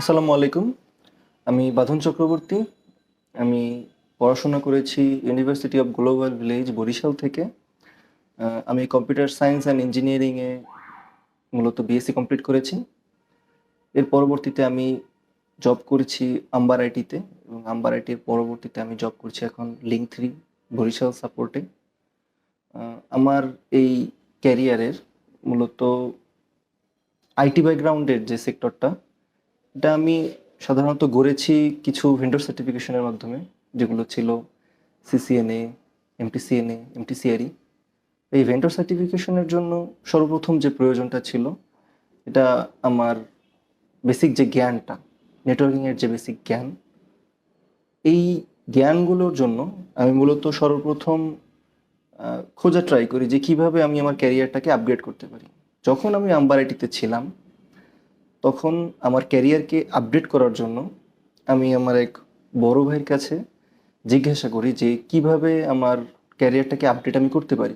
আসসালামু আলাইকুম। আমি বাঁধন চক্রবর্তী। আমি পড়াশোনা করেছি university of global village Barishal থেকে। আমি কম্পিউটার সায়েন্স অ্যান্ড ইঞ্জিনিয়ারিংয়ে মূলত বিএসসি কমপ্লিট করেছি। এর পরবর্তীতে আমি জব করেছি আম্বার আইটিতে এবং আম্বার আইটির পরবর্তীতে আমি জব করছি এখন লিঙ্ক থ্রি বরিশাল সাপোর্টে আমার এই ক্যারিয়ারের মূলত আইটি ব্যাকগ্রাউন্ডের যে সেক্টরটা এটা আমি সাধারণত গড়েছি কিছু ভেন্ডর সার্টিফিকেশনের মাধ্যমে, যেগুলো ছিল সিসিএনএ এমটিসিএনএ এমটিসিআরই এই ভেন্ডর সার্টিফিকেশনের জন্য সর্বপ্রথম যে প্রয়োজনটা ছিল, এটা আমার বেসিক যে জ্ঞানটা নেটওয়ার্কিংয়ের যে বেসিক জ্ঞান, এই জ্ঞানগুলোর জন্য আমি মূলত সর্বপ্রথম খোঁজা ট্রাই করি যে কীভাবে আমি আমার ক্যারিয়ারটাকে আপগ্রেড করতে পারি। যখন আমি আম্বারাইটিতে ছিলাম তখন আমার ক্যারিয়ারকে আপডেট করার জন্য আমি আমার এক বড় ভাইয়ের কাছে জিজ্ঞাসা করি যে, কীভাবে আমার ক্যারিয়ারটাকে আপডেট আমি করতে পারি?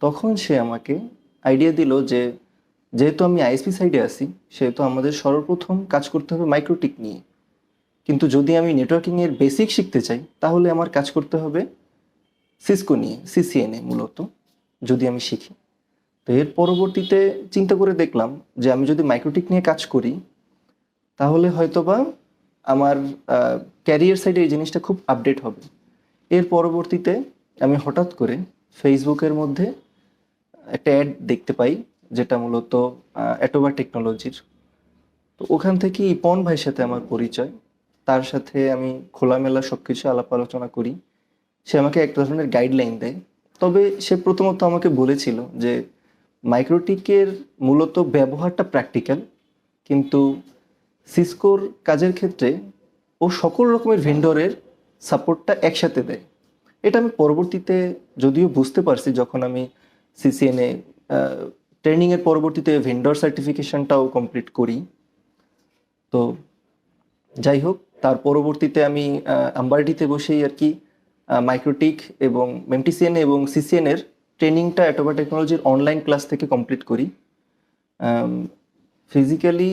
তখন সে আমাকে আইডিয়া দিল যে, যেহেতু আমি আইএসপি সাইডে আছি, সেহেতু আমাদের সর্বপ্রথম কাজ করতে হবে মাইক্রোটিক নিয়ে। কিন্তু যদি আমি নেটওয়ার্কিংয়ের বেসিক শিখতে চাই, তাহলে আমার কাজ করতে হবে সিসকো নিয়ে সিসিএনএ মূলত, যদি আমি শিখি। তো এর পরবর্তীতে চিন্তা করে দেখলাম যে আমি যদি মাইক্রোটিক নিয়ে কাজ করি, তাহলে হয়তোবা আমার ক্যারিয়ার সাইডে এই জিনিসটা খুব আপডেট হবে। এর পরবর্তীতে আমি হঠাৎ করে ফেসবুকের মধ্যে একটা অ্যাড দেখতে পাই, যেটা মূলত অ্যাটোবা টেকনোলজির তো ওখান থেকে ইপন ভাইয়ের সাথে আমার পরিচয়। তার সাথে আমি খোলামেলা সব কিছু আলাপ আলোচনা করি। সে আমাকে এক ধরনের গাইডলাইন দেয়। তবে সে প্রথমত আমাকে বলেছিল যে মাইক্রোটিকের মূলত ব্যবহারটা প্র্যাকটিক্যাল কিন্তু সিসকোর কাজের ক্ষেত্রে ও সকল রকমের ভেন্ডরের সাপোর্টটা একসাথে দেয়। এটা আমি পরবর্তীতে যদিও বুঝতে পারছি যখন আমি সিসিএনএ ট্রেনিংয়ের পরবর্তীতে ভেন্ডর সার্টিফিকেশনটাও কমপ্লিট করি। তো যাই হোক, তার পরবর্তীতে আমি আম্বারডিতে বসেই আর কি মাইক্রোটিক এবং এমটিসিএন এবং সিসিএন এর ট্রেনিংটা অ্যাটোবা টেকনোলজির অনলাইন ক্লাস থেকে কমপ্লিট করি। ফিজিক্যালি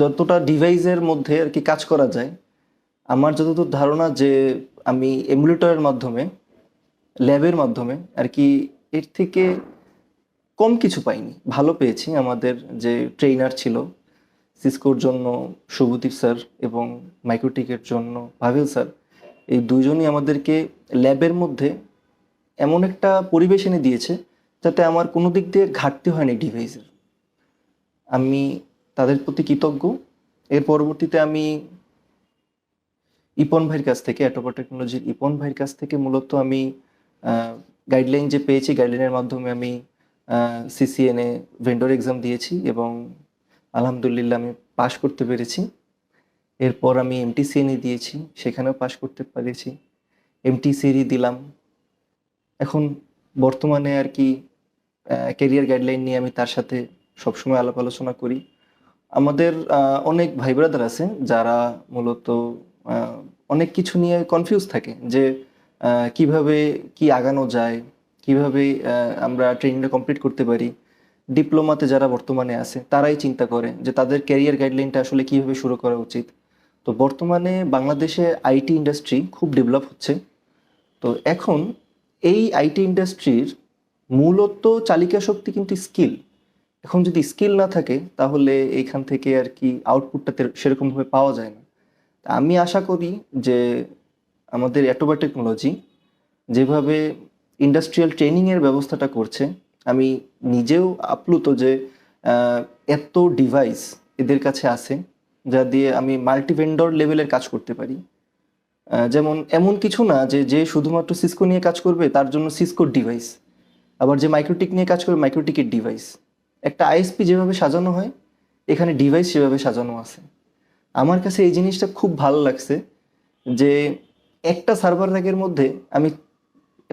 যতটা ডিভাইসের মধ্যে আর কি কাজ করা যায়, আমার যতদূর ধারণা যে আমি এমুলেটরের মাধ্যমে ল্যাবের মাধ্যমে আর কি এর থেকে কম কিছু পাইনি। ভালো পেয়েছি। আমাদের যে ট্রেইনার ছিল সিসকোর জন্য শুভদীপ স্যার এবং মাইক্রোটিকের জন্য ভাবিল স্যার এই দুজনই আমাদেরকে ল্যাবের মধ্যে এমন একটা পরিবেশ এনে দিয়েছে যাতে আমার কোনো দিক দিয়ে ঘাটতি হয়নি ডিভাইসের। আমি তাদের প্রতি কৃতজ্ঞ। এর পরবর্তীতে আমি ইপন ভাইয়ের কাছ থেকে অ্যাটোপা টেকনোলজির ইপন ভাইয়ের কাছ থেকে মূলত আমি গাইডলাইন যে পেয়েছি গাইডলাইনের মাধ্যমে আমি সিসিএনএ ভেন্ডর এক্সাম দিয়েছি এবং আলহামদুলিল্লাহ আমি পাশ করতে পেরেছি। এরপর আমি এমটিসিএনই দিয়েছি, সেখানেও পাশ করতে পেরেছি। এমটিসিএরই দিলাম। এখন বর্তমানে আর কি ক্যারিয়ার গাইডলাইন নিয়ে আমি তার সাথে সবসময় আলাপ আলোচনা করি। আমাদের অনেক ভাই ব্রাদার আছে যারা মূলত অনেক কিছু নিয়ে কনফিউজ থাকে যে কীভাবে কি আগানো যায়, কীভাবে আমরা ট্রেনিংটা কমপ্লিট করতে পারি। ডিপ্লোমাতে যারা বর্তমানে আছে তারাই চিন্তা করে যে তাদের ক্যারিয়ার গাইডলাইনটা আসলে কীভাবে শুরু করা উচিত। তো বর্তমানে বাংলাদেশে আইটি ইন্ডাস্ট্রি খুব ডেভেলপ হচ্ছে। তো এখন এই আইটি ইন্ডাস্ট্রির মূলত চালিকা শক্তি কিন্তু স্কিল। এখন যদি স্কিল না থাকে, তাহলে এইখান থেকে আর কি আউটপুটটা সেরকমভাবে পাওয়া যায় না। আমি আশা করি যে আমাদের অ্যাটোবা টেকনোলজি যেভাবে ইন্ডাস্ট্রিয়াল ট্রেনিংয়ের ব্যবস্থাটা করছে, আমি নিজেও আপ্লুত যে এত ডিভাইস এদের কাছে আছে, যা দিয়ে আমি মাল্টিভেন্ডর লেভেলের কাজ করতে পারি। যেমন এমন কিছু না যে যে শুধুমাত্র সিসকো নিয়ে কাজ করবে, তার জন্য সিসকোর ডিভাইস আবার যে মাইক্রোটিক নিয়ে কাজ করবে মাইক্রোটিকের ডিভাইস একটা আইএসপি যেভাবে সাজানো হয়, এখানে ডিভাইস সেভাবে সাজানো আছে। আমার কাছে এই জিনিসটা খুব ভালো লাগছে যে, একটা সার্ভার র্যাকের মধ্যে আমি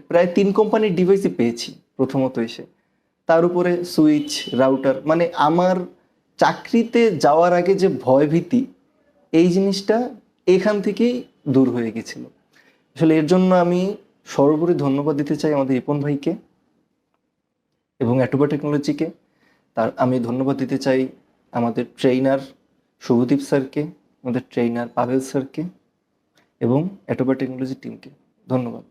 প্রায় তিন কোম্পানির ডিভাইসই পেয়েছি, প্রথমত এসে। তার উপরে সুইচ রাউটার মানে আমার চাকরিতে যাওয়ার আগে যে ভয় ভীতি এই জিনিসটা এখান থেকেই দূর হয়ে গেছিল। আসলে এর জন্য আমি সর্বোপরি ধন্যবাদ দিতে চাই আমাদের রিপন ভাইকে এবং অ্যাটোবা টেকনোলজিকে তার, আমি ধন্যবাদ দিতে চাই আমাদের ট্রেইনার শুভদীপ স্যারকে, আমাদের ট্রেইনার পাভেল স্যারকে এবং অ্যাটোবা টেকনোলজি টিমকে ধন্যবাদ।